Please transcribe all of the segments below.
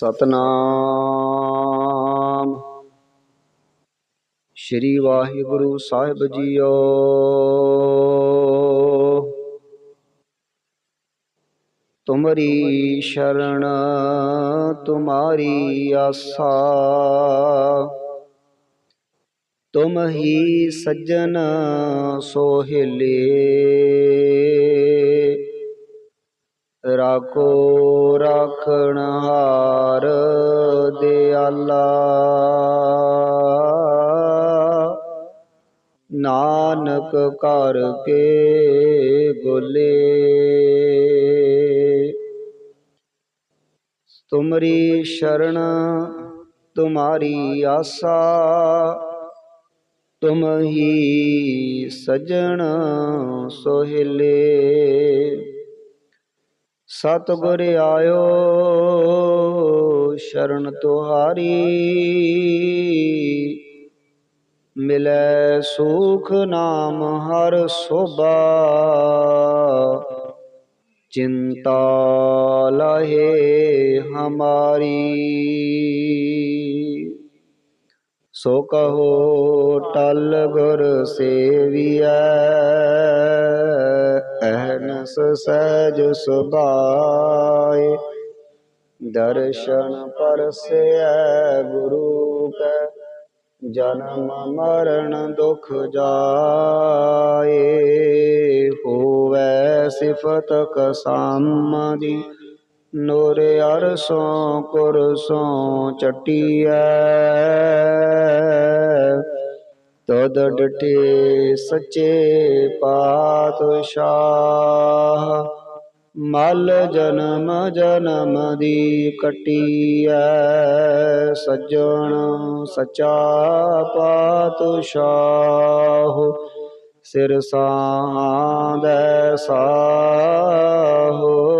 ਸਤਨਾਮ। ਸ੍ਰੀ ਵਾਹਿਗੁਰੂ ਸਾਹਿਬ ਜੀਓ। ਤੁਮਰੀ ਸ਼ਰਣ ਤੁਮਾਰੀ ਆਸਾ। ਤੁਮ ਹੀ ਸੱਜਣ ਸੋਹਿਲੇ। ਰਾਖੋ, ਰਾਖਣ ਹਾਰ ਦਿਆਲਾ। ਨਾਨਕ ਕਰ ਕੇ ਗੋਲੇ। ਤੁਮਰੀ ਸ਼ਰਨ, ਤੁਮਾਰੀ ਆਸਾ, ਤੁਮ ਹੀ ਸਜਣ ਸੋਹਿਲੇ। ਸਤਿਗੁਰ ਆਇਓ, ਸ਼ਰਨ ਤੁਹਾਰੀ। ਮਿਲੈ ਸੁਖ ਨਾਮ ਹਰ ਸੋਭਾ। ਚਿੰਤਾ ਲਹੇ ਹਮਾਰੀ। ਸੋ ਕਹੋ, ਟਲ ਗੁਰ ਸੇਵੀਐ। ਅਹਨਸ ਸਹਿਜ ਸੁਭਾਏ। ਦਰਸ਼ਨ ਪਰਸੈ ਗੁਰੂ ਕੈ, ਜਨਮ ਮਰਨ ਦੁਖ ਜਾਏ। ਹੋਵੇ ਸਿਫਤ ਕਸਾਮ ਦੀ, ਨੂਰ ਅਰਸੋਂ ਕੁਰਸੋਂ ਚਟੀਐ। ਤਦ ਡਟੇ ਸੱਚੇ ਪਾਤਸ਼ਾਹ। ਮਲ ਜਨਮ ਜਨਮ ਦੀ ਕਟੀਐ, ਸੱਜਣ ਸਚਾ ਪਾਤਸ਼ਾਹ। ਸਿਰ ਸਾਂਦੈ ਸਾਹੋ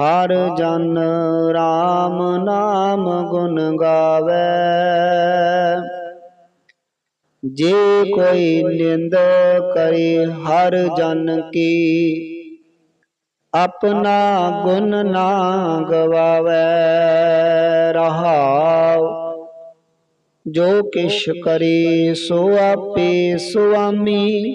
ਹਰ ਜਨ ਰਾਮ ਨਾਮ ਗੁਣ ਗਾਵੇ। ਜੇ ਕੋਈ ਨਿੰਦ ਕਰੇ ਹਰ ਜਨ ਕੀ ਆਪਣਾ ਗੁਣ ਨਾ ਗਵਾਵੇ। ਰਹਾਉ ਜੋ ਕਿਛ ਕਰੇ ਸੋ ਆਪੇ ਸੁਆਮੀ।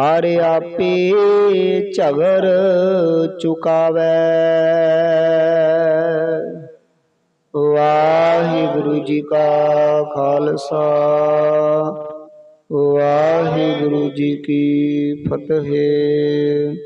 ਹਰ ਆਪੇ ਝਗਰ ਚੁਕਾਵੇ। ਵਾਹਿਗੁਰੂ ਜੀ ਕਾ ਖਾਲਸਾ ਵਾਹਿਗੁਰੂ ਜੀ ਕੀ ਫਤਿਹ।